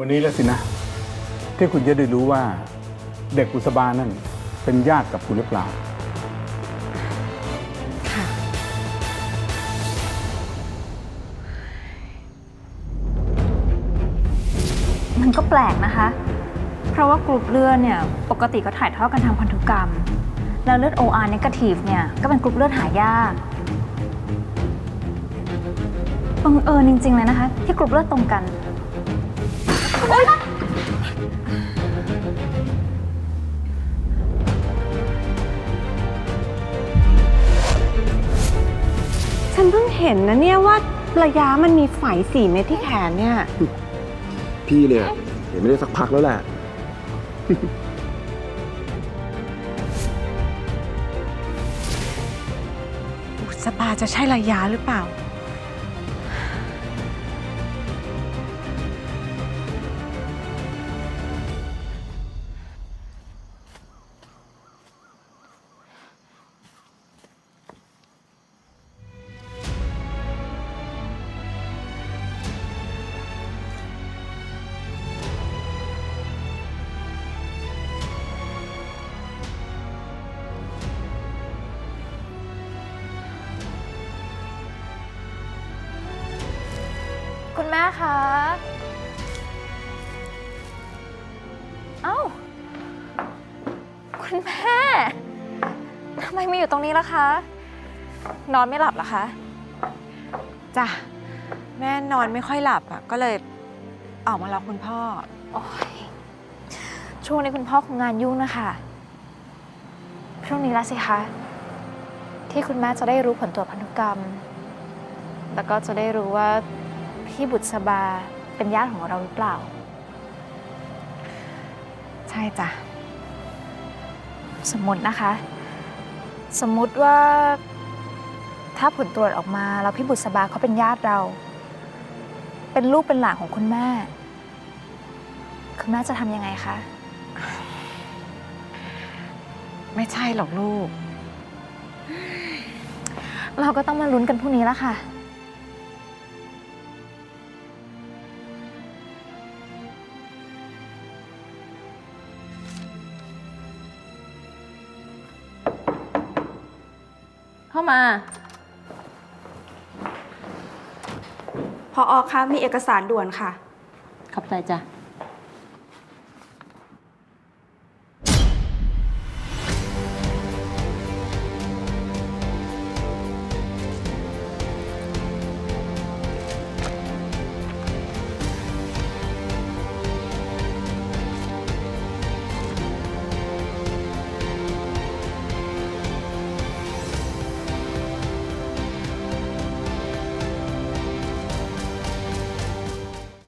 วันนี้แล้วสินะ ที่คุณจะได้รู้ว่าเด็กกุศบานั่นเป็นญาติกับคุณหรือเปล่า ค่ะ มันก็แปลกนะคะ เพราะว่ากรุ๊ปเลือดเนี่ยปกติก็ถ่ายทอดกันทางพันธุกรรม แล้วเลือด OR negative เนี่ยก็เป็นกรุ๊ปเลือดหายากบังเอิญจริงๆเลยนะคะ ที่กรุ๊ปเลือดตรงกัน ฉันเพิ่งเห็นนะเนี่ยว่าระยะมันมีไฝสี่เม็ดที่แขนเนี่ย พี่เนี่ยเห็นไม่ได้สักพักแล้วแหละบุษบาจะใช่ระยะหรือเปล่า แม่คะ เอ้า คุณแม่ ทำไมมาอยู่ตรงนี้ล่ะคะ นอนไม่หลับเหรอคะ จ้ะ แม่นอนไม่ค่อยหลับอะ ก็เลยออกมารอคุณพ่อ โอ้ยช่วงนี้คุณพ่อคงงานยุ่งนะคะ พรุ่งนี้แล้วสิคะ ที่คุณแม่จะได้รู้ผลตรวจพันธุกรรม แล้วก็จะได้รู้ว่า พี่บุษบาเป็นญาติของเราหรือเปล่า ใช่จ้ะ สมมตินะคะ สมมุติว่า ถ้าผลตรวจออกมาแล้วพี่บุษบาเขาเป็นญาติเรา เป็นลูกเป็นหลานของคุณแม่ คุณแม่จะทำยังไงคะ ไม่ใช่หรอกลูก เราก็ต้องมาลุ้นกันพรุ่งนี้แล้วค่ะ เข้ามา พออคะมีเอกสารด่วนค่ะ ขอบใจจ้ะ